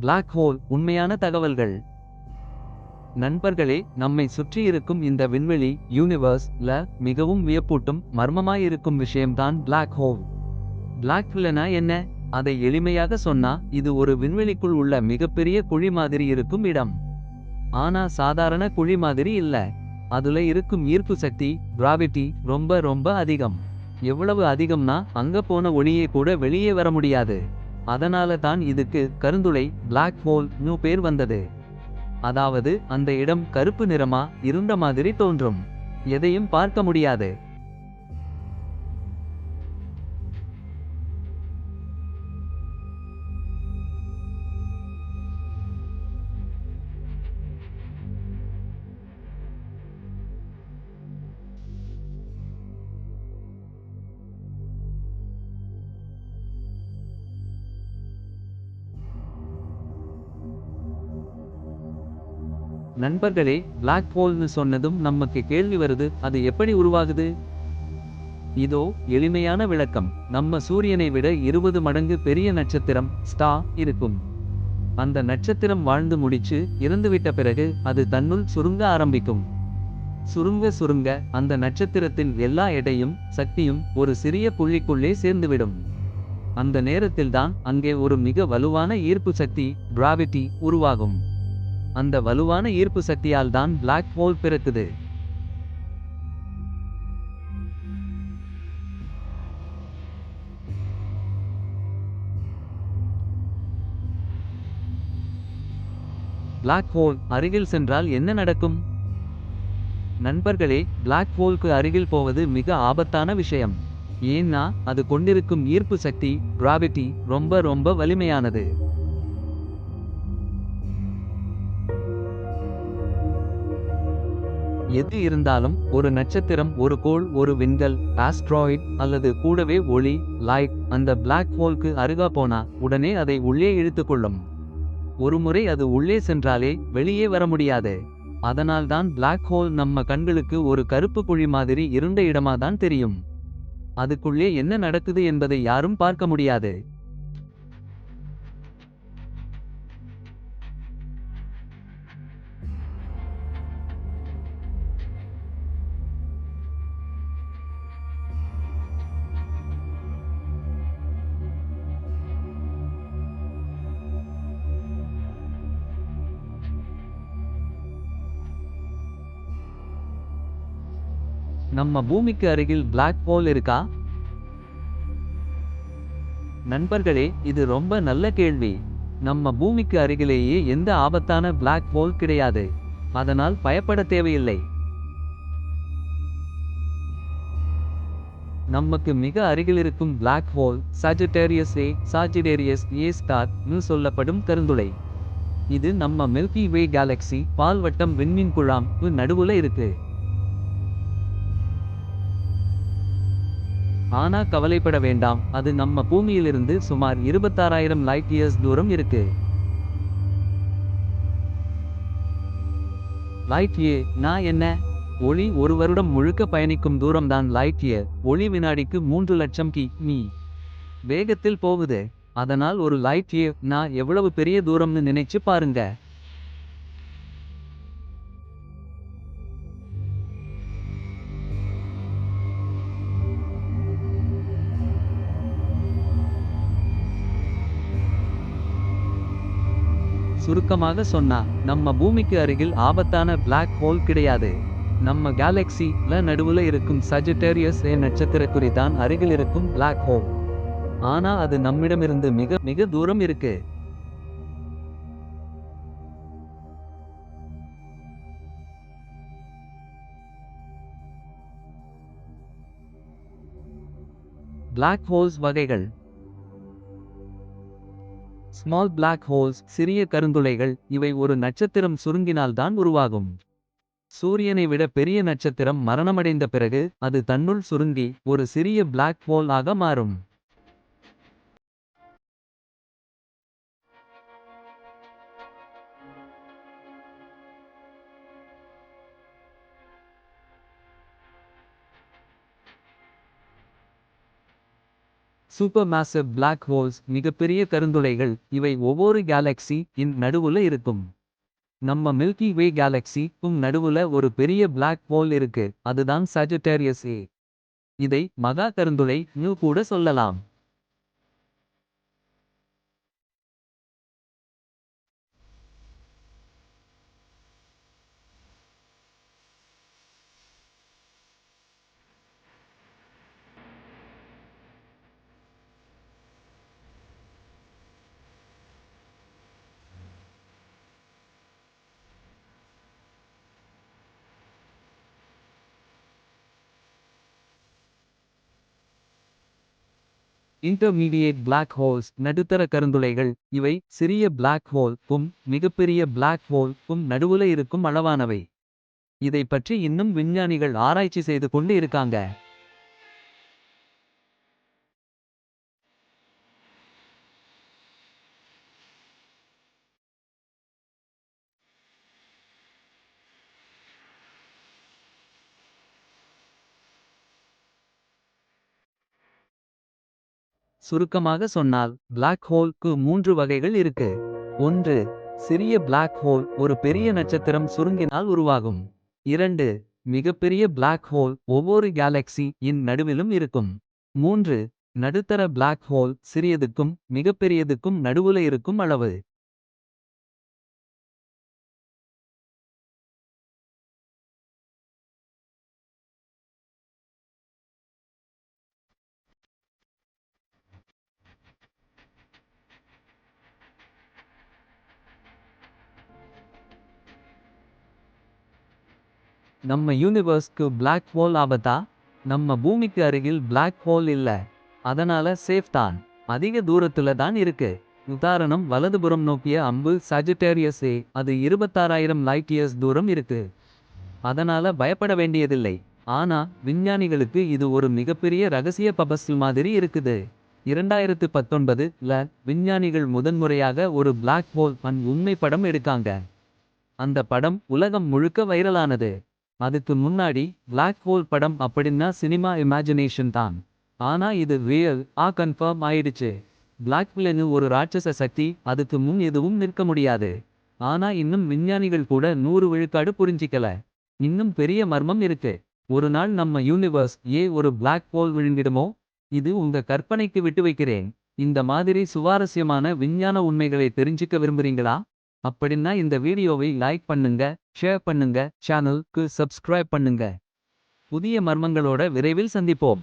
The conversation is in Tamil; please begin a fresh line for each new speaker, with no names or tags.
பிளாக் ஹோல் உண்மையான தகவல்கள். நண்பர்களே நம்மை சுற்றி இருக்கும் இந்த விண்வெளி யூனிவர்ஸ் ல மிகவும் வியப்பூட்டும் மர்மமாயிருக்கும் விஷயம்தான் பிளாக் ஹோல் பிளாக் ஹோல்னா என்ன? அதை எளிமையாக சொன்னா இது ஒரு விண்வெளிக்குள் உள்ள மிகப்பெரிய குழி மாதிரி இருக்கும் இடம். ஆனா சாதாரண குழி மாதிரி இல்ல. அதுல இருக்கும் ஈர்ப்பு சக்தி கிராவிட்டி ரொம்ப ரொம்ப அதிகம். எவ்வளவு அதிகம்னா அங்க போன ஒளியே கூட வெளியே வர முடியாது. அதனால தான் இதுக்கு கருந்துளை பிளாக் ஹோல் நியூ பேர் வந்தது. அதாவது அந்த இடம் கருப்பு நிறமா இருண்ட மாதிரி தோன்றும். எதையும் பார்க்க முடியாது. நண்பர்களே பிளாக் ஹோல்னு சொன்னதும் நமக்கு கேள்வி வருது அது எப்படி உருவாகுது? இதோ எளிமையான விளக்கம். நம்ம சூரியனை விட இருபது மடங்கு பெரிய நட்சத்திரம் ஸ்டா இருக்கும். அந்த நட்சத்திரம் வாழ்ந்து முடிச்சு இறந்துவிட்ட பிறகு அது தன்னுள் சுருங்க ஆரம்பிக்கும். சுருங்க சுருங்க அந்த நட்சத்திரத்தின் எல்லா எடையும் சக்தியும் ஒரு சிறிய புள்ளிக்குள்ளே சேர்ந்துவிடும். அந்த நேரத்தில்தான் அங்கே ஒரு மிக வலுவான ஈர்ப்பு சக்தி கிராவிட்டி உருவாகும். அந்த வலுவான ஈர்ப்பு சக்தியால் தான் பிளாக் ஹோல் பிறக்குது. பிளாக் ஹோல் அருகில் சென்றால் என்ன நடக்கும்? நண்பர்களே பிளாக் ஹோல்க்கு அருகில் போவது மிக ஆபத்தான விஷயம். ஏன்னா அது கொண்டிருக்கும் ஈர்ப்பு சக்தி கிராவிட்டி ரொம்ப ரொம்ப வலிமையானது. எது இருந்தாலும் ஒரு நட்சத்திரம் ஒரு கோள் ஒரு விண்கல் ஆஸ்ட்ராய்ட் அல்லது கூடவே ஒளி லைட் அந்த பிளாக் ஹோல்க்கு அருகா போனா உடனே அதை உள்ளே இழுத்துக்கொள்ளும். ஒருமுறை அது உள்ளே சென்றாலே வெளியே வர முடியாது. அதனால்தான் பிளாக் ஹோல் நம்ம கண்களுக்கு ஒரு கருப்பு குழி மாதிரி இருண்ட இடமாதான் தெரியும். அதுக்குள்ளே என்ன நடக்குது என்பதை யாரும் பார்க்க முடியாது. நம்ம பூமிக்கு அருகில் பிளாக் ஹோல் இருக்கா? நண்பர்களே இது ரொம்ப நல்ல கேள்வி. நம்ம பூமிக்கு அருகிலேயே எந்த ஆபத்தான பிளாக் ஹோல் கிடையாது. அதனால் பயப்பட தேவையில்லை. நமக்கு மிக அருகில் இருக்கும் black hole Sagittarius A Sagittarius A star என்று சொல்லப்படும் கருந்துளை. இது நம்ம மில்கி வே கேலக்ஸி பால்வட்டம் விண்மீன் குழாம் நடுவுல இருக்கு. ஆனா கவலைப்பட வேண்டாம் அது நம்ம பூமியிலிருந்து சுமார் இருபத்தாறாயிரம் லைட் இயர்ஸ் தூரம் இருக்கு. லைட் இயர் நான் என்ன? ஒளி ஒரு வருடம் முழுக்க பயணிக்கும் தூரம்தான் லைட் இயர் ஒளி வினாடிக்கு மூன்று லட்சம் கி மீ. வேகத்தில் போகுது. அதனால் ஒரு லைட் இயர் நான் எவ்வளவு பெரிய தூரம்னு நினைச்சு பாருங்க. சுருக்கமாக சொன்னா நம்ம பூமிக்கு அருகில் ஆபத்தான பிளாக் ஹோல் கிடையாது. நம்ம கேலக்ஸி ல நடுவுல இருக்கும் சஜிட்டேரியஸ் ஏ நட்சத்திரக்குறி தான் அருகில் இருக்கும் பிளாக் ஹோல் ஆனா அது நம்மிடமிருந்து மிக மிக தூரம் இருக்கு. பிளாக் ஹோல்ஸ் வகைகள். ஸ்மால் பிளாக் ஹோல்ஸ் சிறிய கருந்துளைகள் இவை ஒரு நட்சத்திரம் சுருங்கினால்தான் உருவாகும். சூரியனை விட பெரிய நட்சத்திரம் மரணமடைந்த பிறகு அது தன்னுள் சுருங்கி ஒரு சிறிய பிளாக் ஹோல் ஆக மாறும். சூப்பர் மேசிவ் பிளாக் ஹோல்ஸ் மிகப்பெரிய கருந்துளைகள் இவை ஒவ்வொரு கேலக்ஸி இன் நடுவுல இருக்கும். நம்ம மில்கி வே கேலக்ஸி உம் நடுவுல ஒரு பெரிய பிளாக் ஹோல் இருக்கு அதுதான் சஜிட்டேரியஸ் ஏ இதை மகா கருந்துளை நியூ கூட சொல்லலாம். இன்டர்மீடியேட் பிளாக் ஹோல்ஸ் நடுத்தர கருந்துளைகள் இவை சிறிய பிளாக் ஹோல் பும் மிகப்பெரிய பிளாக் ஹோல் பும் நடுவுல இருக்கும் அளவானவை. இதை பற்றி இன்னும் விஞ்ஞானிகள் ஆராய்ச்சி செய்து கொண்டு இருக்காங்க. சுருக்கமாக சொன்னால் பிளாக் ஹோல்க்கு மூன்று வகைகள் இருக்கு. ஒன்று சிறிய பிளாக் ஹோல் ஒரு பெரிய நட்சத்திரம் சுருங்கினால் உருவாகும். இரண்டு மிகப்பெரிய பிளாக் ஹோல் ஒவ்வொரு கேலக்ஸி இன் நடுவிலும் இருக்கும். மூன்று நடுத்தர பிளாக் ஹோல் சிறியதுக்கும் மிகப்பெரியதுக்கும் நடுவுல இருக்கும் அளவு. நம்ம யூனிவர்ஸ்க்கு பிளாக் ஹோல் ஆபத்தா? நம்ம பூமிக்கு அருகில் பிளாக் ஹோல் இல்ல. அதனால சேஃப் தான். அதிக தூரத்துல தான் இருக்கு. உதாரணம் வலதுபுறம் நோக்கிய அம்பு சாஜிட்டேரியஸ் ஏ அது இருபத்தாறாயிரம் லைட் இயர்ஸ் தூரம் இருக்கு. அதனால பயப்பட வேண்டியதில்லை. ஆனா விஞ்ஞானிகளுக்கு இது ஒரு மிகப்பெரிய ரகசிய பபஸ்ல் மாதிரி இருக்குது. இரண்டாயிரத்து பத்தொன்பதுல விஞ்ஞானிகள் முதன்முறையாக ஒரு பிளாக் ஹோல் பன் உண்மை படம் எடுக்காங்க. அந்த படம் உலகம் முழுக்க வைரலானது அதுக்கு முன்னாடி பிளாக் ஹோல் படம் அப்படின்னா சினிமா இமேஜினேஷன் தான். ஆனா இது ரியல் ஆ கன்ஃபார்ம் ஆயிடுச்சு. பிளாக் ஹோல்னு ஒரு ராட்சச சக்தி அதுக்கு முன் எதுவும் நிற்க முடியாது. ஆனா இன்னும் விஞ்ஞானிகள் கூட நூறு விழுக்காடு புரிஞ்சிக்கல. இன்னும் பெரிய மர்மம் இருக்கு. ஒரு நாள் நம்ம யூனிவர்ஸ் ஏ ஒரு பிளாக் ஹோல் விழுங்கிடுமோ இது உங்க கற்பனைக்கு விட்டு வைக்கிறேன். இந்த மாதிரி சுவாரஸ்யமான விஞ்ஞான உண்மைகளை தெரிஞ்சுக்க விரும்புறீங்களா? அப்படின்னா இந்த வீடியோவை லைக் பண்ணுங்க ஷேர் பண்ணுங்க சேனலுக்கு சப்ஸ்கிரைப் பண்ணுங்க. புதிய மர்மங்களோட விரைவில் சந்திப்போம்.